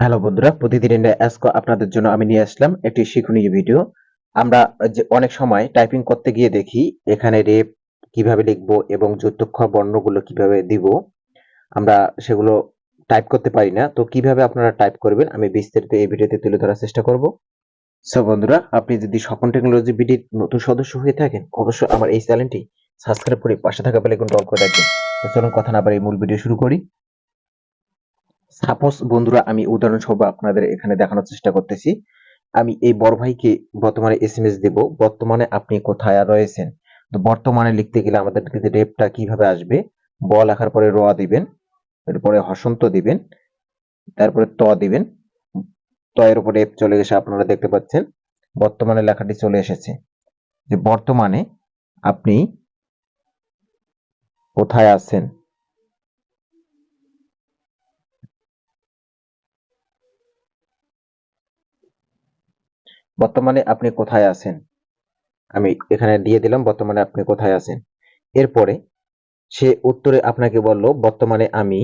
Hello বন্ধুরা প্রতিদিনের অ্যাস্কো আপনাদের জন্য আমি নিয়ে আসলাম একটি শিক্ষণীয় ভিডিও আমরা যে অনেক সময় টাইপিং করতে গিয়ে দেখি, এখানে রেপ কীভাবে লিখব এবং যুক্তক্ষর বর্ণগুলো কীভাবে দিব, আমরা সেগুলো টাইপ করতে পারি না। তো কীভাবে আপনারা টাইপ করবেন, আমি বিস্তারিত এই ভিডিওতে তুলে ধরার চেষ্টা করব। সো বন্ধুরা, আপনি যদি সকল টেকনোলজি বিডির নতুন সদস্য হয়ে থাকেন, অবশ্যই আমার এই চ্যানেলটি সাবস্ক্রাইব করে পাশে থাকা বেল আইকনটা অন করে রাখবেন। তো চলুন কথা না বাড়িয়ে মূল ভিডিও শুরু করি। সাপোজ বন্ধুরা, আমি উদাহরণস্বরূপ আপনাদের এখানে দেখানোর চেষ্টা করতেছি। আমি এই বড় ভাইকে বর্তমানে এস এম এস দেবো। বর্তমানে আপনি কোথায় রয়েছেন? তো বর্তমানে লিখতে গেলে আমাদের রেপটা কীভাবে আসবে? ব লেখার পরে র দিবেন, এরপরে হসন্ত দিবেন, তারপরে ত দিবেন। ত এর উপরে এপ চলে এসে আপনারা দেখতে পাচ্ছেন। বর্তমানে লেখাটি চলে এসেছে। যে বর্তমানে আপনি কোথায় আছেন? বর্তমানে আপনি কোথায় আছেন? আমি এখানে দিয়ে দিলাম, বর্তমানে আপনি কোথায় আছেন? এরপরে সে উত্তরে আপনাকে বলল, বর্তমানে আমি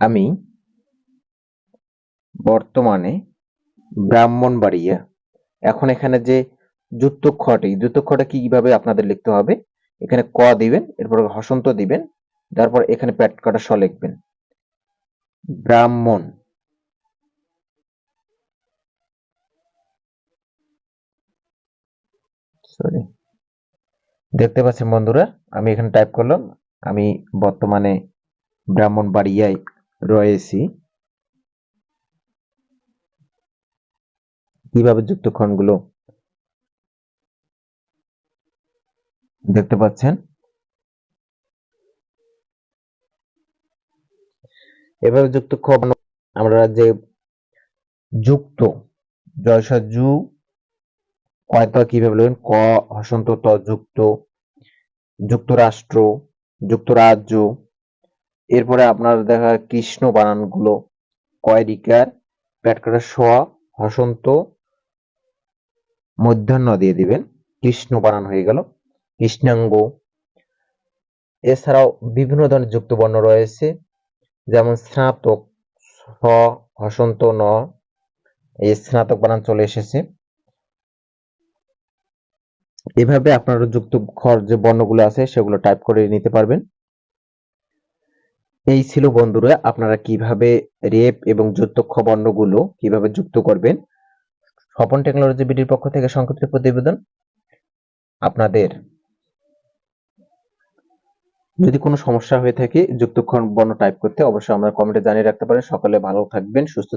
আমি বর্তমানে ব্রাহ্মণবাড়িয়া। এখন এখানে যে যুক্তক্ষরটি যুক্তক্ষরটা কীভাবে আপনাদের লিখতে হবে? এখানে ক দিবেন, এরপর হসন্ত দিবেন, তারপর এখানে প্যাট কাটা স লিখবেন। ব্রাহ্মণ। সরি দেখতে পাচ্ছেন বন্ধুরা, আমি এখানে টাইপ করলাম, আমি বর্তমানে ব্রাহ্মণবাড়িয়ায় রয়েছি। কীভাবে যুক্তক্ষণগুলো দেখতে পাচ্ছেন? এভাবে যুক্তক্ষণ আমরা যে যুক্ত জয়সা যু কয়তা কীভাবে বলবেন ক, হসন্ত, ত, যুক্ত, যুক্তরাষ্ট্র, যুক্তরাজ্য। এরপরে আপনার দেখা কৃষ্ণ বানানগুলো। কয়রিকার প্যাটকাটা স, হসন্ত, মধ্যাহ্ন দিয়ে দিবেন। কৃষ্ণ বানান হয়ে গেল। কৃষ্ণাঙ্গ। এছাড়াও বিভিন্ন ধরনের যুক্ত বর্ণ রয়েছে। যেমন স্নাতক, স, হসন্ত, ন, এই স্নাতক বানান চলে এসেছে। এভাবে আপনারা যুক্ত খর যে বর্ণগুলো আছে সেগুলো টাইপ করে নিতে পারবেন। এই ছিল বন্ধুরা, আপনারা কীভাবে রেপ এবং যুক্তক্ষ বর্ণগুলো কীভাবে যুক্ত করবেন? স্বপন টেকনোলজি বিডির পক্ষ থেকে সংক্ষিপ্ত প্রতিবেদন। আপনাদের যদি কোনো সমস্যা হয়ে থাকে যুক্তক্ষণ বর্ণ টাইপ করতে, অবশ্যই আমরা কমেন্টে জানিয়ে রাখতে পারেন। সকলে ভালো থাকবেন, সুস্থ